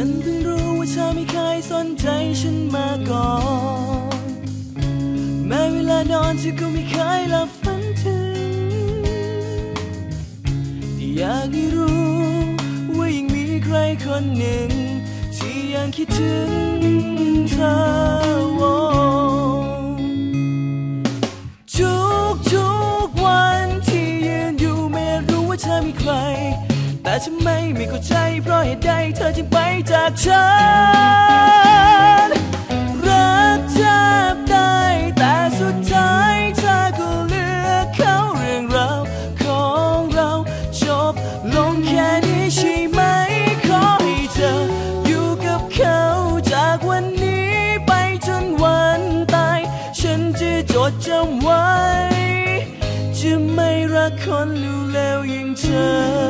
ันเพิ่งรู้ว่าเธอไม่เคยสนใจฉันมาก่อน แม้เวลานอนเธอก็ไม่เคยหลับฝันถึงอยากให้รู้ว่ายังมีใครคนหนึ่ง ที่ยังคิดถึงเธอทุกทุกๆวันที่ยืนอยู่ไม่รู้ว่าเธอมีใคร แต่ทำไมไม่เข้าใจเพราะเหตุใดเธอจึงไปจากฉัน รักแทบได้แต่สุดท้ายเธอก็เลือกเขาเรื่องราวของเราจบลงแค่นี้ใช่ไหม ขอให้เธออยู่กับเขาจากวันนี้ไปจนวันตาย ฉันจะจดจำไว้ จะไม่รักคนรู้แล้วอย่างเธอ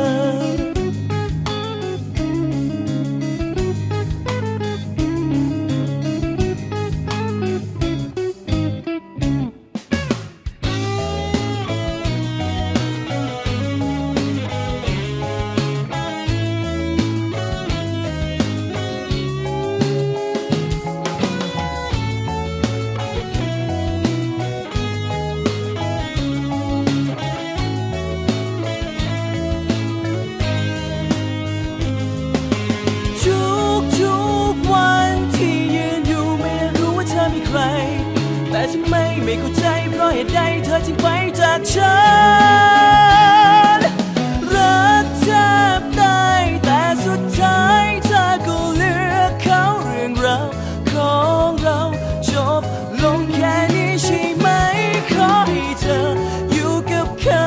เหตุใดเธอจึงไปจากฉัน รักแทบได้แต่สุดท้ายเธอก็เลือกเขาเรื่องราวของเราจบลงแค่นี้ใช่ไหม ขอให้เธออยู่กับเขา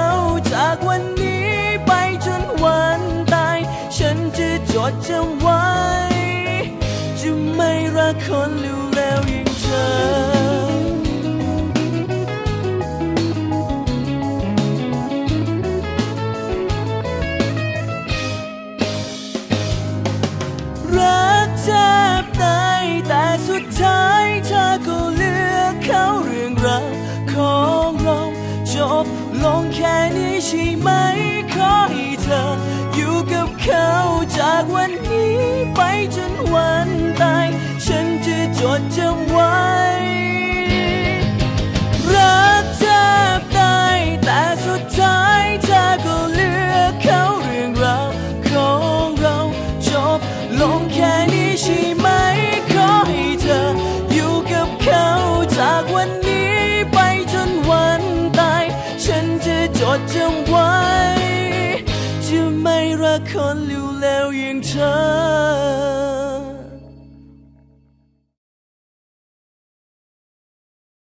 จากวันนี้ไปจนวันตาย ฉันจะจดจำไว้ จะไม่รักคนเล ลงแค่นี้ใช่ไหมขอให้เธอ อยู่กับเขาจากวัน จดจำไว้ จะไม่รักคนเลวแล้วอย่างเธอ